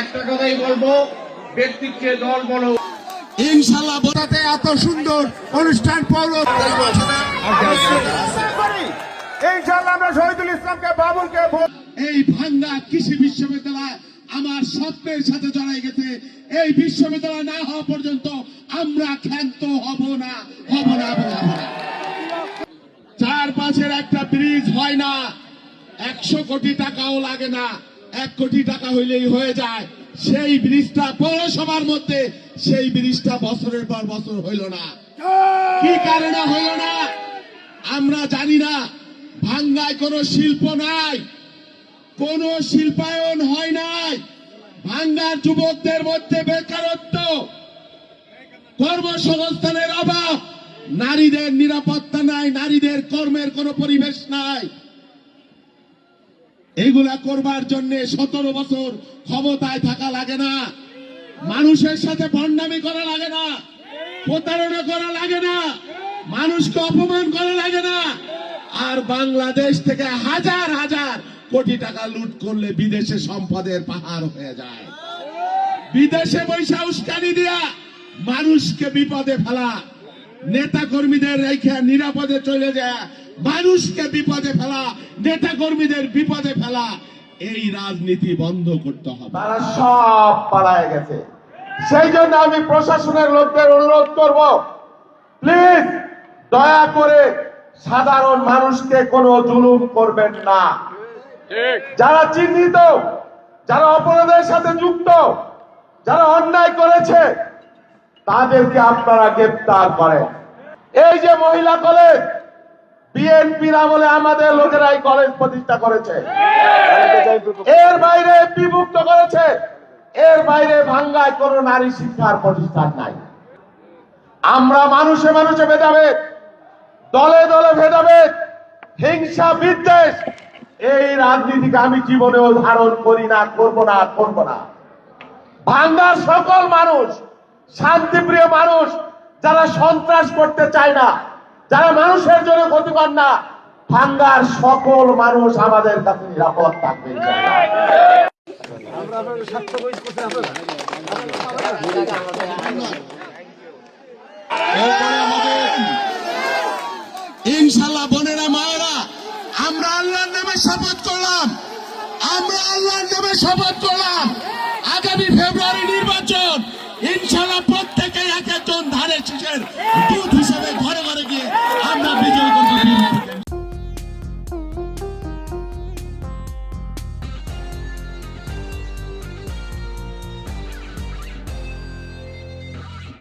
একটা কথাই বলব ব্যক্তিকে দল বলো। ইনশাল্লাহ বোঝাতে এত সুন্দর অনুষ্ঠান পৌর ইনশাল্লাহ আমরা শহীদুল ইসলামকে বাবুলকে এই ভাঙ্গা কৃষি বিশ্ববিদ্যালয় আমার স্বপ্নের সাথে জড়াই গেছে। এই বিশ্ববিদ্যালয় না হওয়া পর্যন্ত আমরা ক্ষান্ত হব না হব না হব না, চার পাঁচের একটা ব্রিজ হয় না। একশো কোটি টাকাও লাগে না। এক কোটি টাকা হইলেই হয়ে যায়। সেই ব্রিজটা পৌরসভার মধ্যে, সেই ব্রিজটা বছরের পর বছর হইল না। কি কারণে হইল না? আমরা জানি না। ভাঙ্গায় কোনো শিল্প নাই। কোন শিল্পায়ন হয় নাই। ভাঙ্গার যুবকদের মধ্যে বেকারত্ব, কর্মসংস্থানের অভাব। নারীদের নিরাপত্তা নাই, নারীদের কর্মের কোনো পরিবেশ নাই। এগুলা করবার জন্য সতেরো বছর ক্ষমতায় থাকা লাগে না। মানুষের সাথে ভণ্ডামি করা লাগে না। প্রতারণা করা লাগে না। মানুষকে অপমান করা লাগে না। আর বাংলাদেশ থেকে হাজার হাজার কোটি টাকা লুট করলে বিদেশে সম্পদের পাহাড় হয়ে যায়। বিদেশে পয়সা উস্কানি দিয়া মানুষকে বিপদে ফেলা। নেতা কর্মীদের রেখে নিরাপদে চলে যায়। মানুষকে বিপদে ফেলা নেতা কর্মীদের বিপদে ফেলা, এই রাজনীতি বন্ধ করতে হবে। তারা সব পালায় গেছে। সেই জন্য আমি প্রশাসনের লোকদের অনুরোধ করব প্লিজ দয়া করে সাধারণ মানুষকে কোনো জুলুম করবেন না। যারা চিহ্নিত, যারা অপরাধের সাথে যুক্ত, যারা অন্যায় করেছে, তাদেরকে আপনারা গ্রেপ্তার করেন। এই যে মহিলা কলেজ বিএনপির আমলে আমাদের লোকেরাই কলেজ প্রতিষ্ঠা করেছে। এর বাইরে বিভক্ত করেছে। এর বাইরে ভাঙ্গায় কোন নারী শিক্ষার প্রতিষ্ঠান নাই। আমরা মানুষে মানুষে ভেদাভেদ, দলে দলে ভেদাভেদ, হিংসা, বিদ্বেষ, এই রাজনীতিকে আমি জীবনেও ধারণ করি না, করব না করব না। ভাঙ্গার সকল মানুষ, শান্তিপ্রিয় মানুষ, যারা সন্ত্রাস করতে চায় না যারা মানুষের জন্য ক্ষতিকর না, ভাঙ্গার সকল মানুষ আমাদের কাছে নিরাপদ থাকবে ইনশাল্লাহ বোনেরা, মায়েরা, আমরা আল্লাহর নামে শপথ করলাম। আমরা আল্লাহর নামে শপথ করলাম। আগামী ফেব্রুয়ারি নির্বাচন ইনশাল্লাহ প্রত্যেকে এক একজন ধারে শিশের